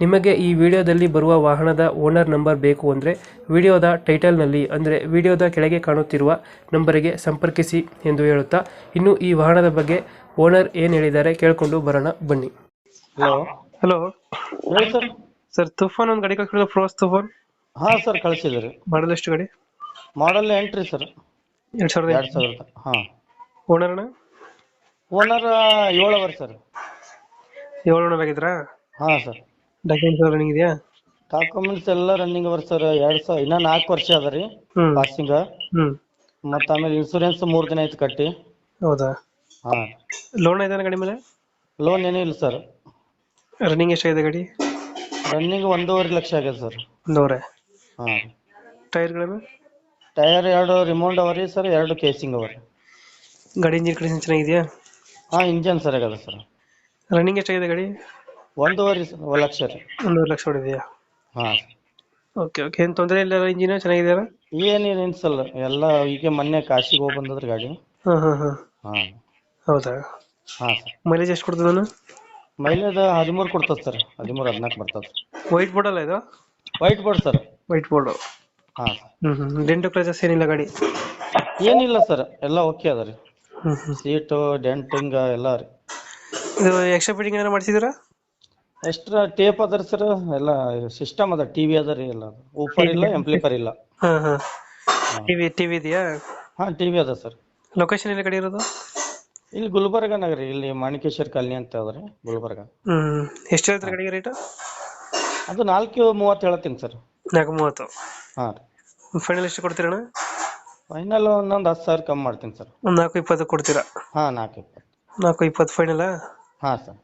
ನಿಮಗೆ ಈ ವಿಡಿಯೋದಲ್ಲಿ ಬರುವ ವಾಹನದ ಓನರ್ ನಂಬರ್ ಬೇಕು ಅಂದರೆ ವಿಡಿಯೋದ ಟೈಟಲ್ನಲ್ಲಿ ಅಂದರೆ ವಿಡಿಯೋದ ಕೆಳಗೆ ಕಾಣುತ್ತಿರುವ ನಂಬರಿಗೆ ಸಂಪರ್ಕಿಸಿ ಎಂದು ಹೇಳುತ್ತಾ ಇನ್ನು ಈ ವಾಹನದ ಬಗ್ಗೆ ಓನರ್ ಏನು ಹೇಳಿದ್ದಾರೆ ಕೇಳಿಕೊಂಡು ಬರೋಣ ಬನ್ನಿ. ಹಲೋ. ಹಲೋ. ಹೇಳಿ ಸರ್. ಸರ್ ತುಫಾನ್ ಒಂದು ಗಡಿ ಕಳ್ಸಿರೋ ಫ್ರೋಸ್ ತುಫಾನ್? ಹಾ ಸರ್ ಕಳಿಸಿದ್ರಿ ಮಾಡಲ್ ಎಷ್ಟು ಗಡಿ? Model entry sir. ಎರಡು ಸಾವಿರದ ಎರಡ್ ಸಾವಿರದ ಹಾ. ಓನರ್ನ ಓನರ್ ಏಳು ಅವರ್ ಸರ್. ಏಳು ಓನರ್ ಆಗಿದ್ರಾ? ಹಾ ಸರ್. ಡಾಕ್ಯುಮೆಂಟ್ಸ್ ರನ್ನಿಂಗ್ ಇದೆಯಾ? ಡಾಕ್ಯುಮೆಂಟ್ಸ್ ಎಲ್ಲ ರನ್ನಿಂಗ್ ಅವರ್ ಸರ್ ಎರಡ್ ಸಾವಿರ ಇನ್ನ ನಾಲ್ಕು ವರ್ಷ ಅದ ರೀ ಹ್ಮ್. ಪಾಸಿಂಗ್ ಮತ್ತ ಆಮೇಲೆ ಇನ್ಸೂರೆನ್ಸ್ ಮೂರ್ ದಿನ ಆಯ್ತು ಕಟ್ಟಿ. ಹೌದಾ? ಹಾ. ಲೋನ್ ಐತಾನ ಗಾಡಿ ಮೇಲೆ? ಲೋನ್ ಏನೂ ಇಲ್ಲ ಸರ್ ರನ್ನಿಂಗ್ ಎಷ್ಟಾಗಿದೆ ಗಾಡಿ? ರನ್ನಿಂಗ್ ಒಂದೂವರೆ ಲಕ್ಷ ಆಗ್ಯದ ಸರ್ ಒಂದೂವರೆ? ಹಾ. ಟೈರ್ಗಳು ಟೈರ್ ಎರಡು ರಿಮೌಂಡ್ ರೀ ಸರ್ ಎರಡು ಕೇಸಿಂಗ್ ರೀ. ಗಾಡಿ ಇಂಜಿನ್ ಕಂಡೀಷನ್ ಚೆನ್ನಾಗಿದೆಯಾ? ಹಾ ಇಂಜನ್ ಸರಿಯಾಗದ ಸರ್ ರನ್ನಿಂಗ್ ಎಷ್ಟಾಗಿದೆ ಗಾಡಿ? ಒಂದೂವರೆ ಲಕ್ಷ ರೀ. ಒಂದೂವರೆ ಲಕ್ಷ ಹೊಡಿದೆಯಾ? ಹಾ. Okay okay. ಏನು ತೊಂದರೆ ಇಲ್ಲ ಇಂಜಿನ್ ಚೆನ್ನಾಗಿದೆಯಲ್ಲ? ಏನೇನು ಅನ್ಸಲ್ಲ ಎಲ್ಲ ಈಗ ಮೊನ್ನೆ ಕಾಶಿಗೆ ಹೋಗಿ ಬಂದದ್ರಿ ಗಾಡಿ. ಹಾಂ ಹಾಂ ಹಾಂ. ಹಾ. ಹೌದಾ? ಹಾ ಸರ್. ಮೈಲೇಜ್ ಎಷ್ಟು ಕೊಡ್ತದೆ ಮೈಲೇಜ್ ಹದಿಮೂರು ಕೊಡ್ತದ ಸರ್ ಹದಿಮೂರು ಹದಿನಾಲ್ಕು ಬರ್ತದ. ವೈಟ್ ಬೋರ್ಡ್ ಅಲ್ಲ ಇದು? White board sir. White board ಹಾ ಹ್ಞೂ ಹ್ಞೂ ಡೆಂಟು ಕ್ರಚಸ್ ಏನಿಲ್ಲ ಗಾಡಿ? ಏನಿಲ್ಲ ಸರ್ ಎಲ್ಲ ಓಕೆ ಅದ ರೀ. ಹ್ಞೂ ಹ್ಞೂ ಸೀಟು ಡೆಂಟಿಂಗ್ ಎಲ್ಲ ರೀ. ಇದು ಎಕ್ಸ್ಟ್ರಾ ಫಿಟ್ಟಿಂಗ್ ಏನಾರು ಮಾಡಿಸಿದ್ದೀರಾ? ಎಕ್ಸ್ಟ್ರಾ ಟೇಪ್ ಅದ ರೀ ಸರ್ ಎಲ್ಲ ಸಿಸ್ಟಮ್ ಅದ ಟಿವಿ ಅದ ರೀ ಎಲ್ಲ ಊಫರ್ ಇಲ್ಲ ಎಂಪ್ಲಿಫರ್ ಇಲ್ಲ. ಟಿವಿ ಟಿವಿ ಇದೆಯಾ? ಹಾ ಟಿವಿ ಅದ ಸರ್ ಲೊಕೇಶನ್ ಎಲ್ಲಿ ಕಡೆ ಇರೋದು? ಇಲ್ಲಿ ಗುಲ್ಬರ್ಗ ನಗರಿ ಇಲ್ಲಿ ಮಾಣಿಕೇಶ್ವರ ಕಾಲನಿ ಅಂತ ಅದ ರೀ ಗುಲ್ಬರ್ಗ. ಹ್ಞೂ ಎಷ್ಟು ಹೇಳ್ತಾರೆ ಕಡೆಗೆ ರೇಟ್ ಅದು ನಾಲ್ಕು ಮೂವತ್ತು ಹೇಳತ್ತೀನಿ ಸರ್ ನಾಲ್ಕು ಮೂವತ್ತು. ಹಾ ರೀ. ಫೈನಲ್ ಎಷ್ಟು ಕೊಡ್ತೀರಣ್ಣ? ಫೈನಲ್ ಒಂದೊಂದು ಹತ್ತು ಸಾವಿರ ಕಮ್ಮಿ ಮಾಡ್ತೀನಿ ಸರ್ ಒಂದು ನಾಲ್ಕು ಇಪ್ಪತ್ತು ಕೊಡ್ತೀರಾ? ಹಾ ನಾಲ್ಕು ಇಪ್ಪತ್ತು. ನಾಲ್ಕು ಇಪ್ಪತ್ತು ಫೈನಲಾ ಹಾ ಸರ್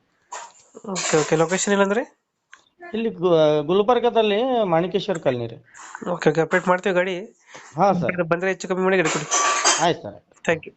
ಓಕೆ ಓಕೆ. ಲೊಕೇಶನ್ ಇಲ್ಲಂದ್ರೆ? ಇಲ್ಲಿ ಗು- ಗುಲ್ಬರ್ಗದಲ್ಲಿ ಮಾಣಿಕೇಶ್ವರ ಕಾಲನಿ ರೀ. Okay okay. ಅಪ್ಡೇಟ್ ಮಾಡ್ತೀವಿ ಗಾಡಿ. ಹಾ ಸರ್. ಬಂದರೆ ಹೆಚ್ಚು ಕಮ್ಮಿ ಮಾಡಿ ಗಾಡಿ ಕೊಡಿ. ಆಯ್ತು ಸರ್. Thank you